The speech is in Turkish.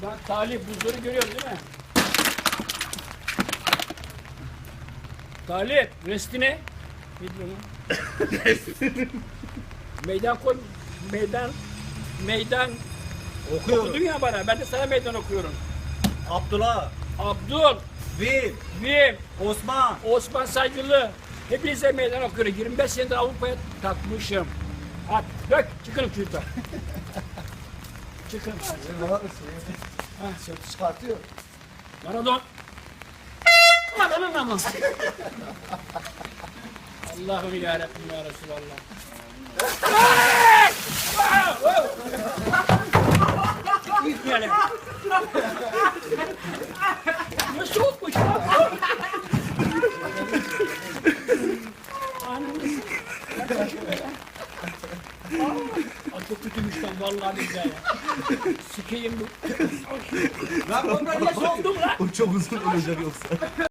Talip buzları görüyorsun değil mi? Talip resti ne? Ne diyor lan? meydan koy. Meydan. Meydan. Okuyorum. Okudun ya bana. Ben de sana meydan okuyorum. Abdullah, Abdul, Vim, Vim, Osman. Osman Saygılı. Hepinize meydan okuyorum. 25 senedir Avrupa'ya takmışım. At, dök, çıkın şuradan. çıkın. Ha, ses çıkartıyor. Maradon. Maradon'un ama. Allah'ım ya Rabbim ya Resulallah. Gitmeyelim. Ne soğukmuş. Anam. Aa, çok kötüymüş lan vallahi billahi ya. Sikeyim bu. Lan bunlar niye? Soğudum lan. O çok uzun olacak yoksa.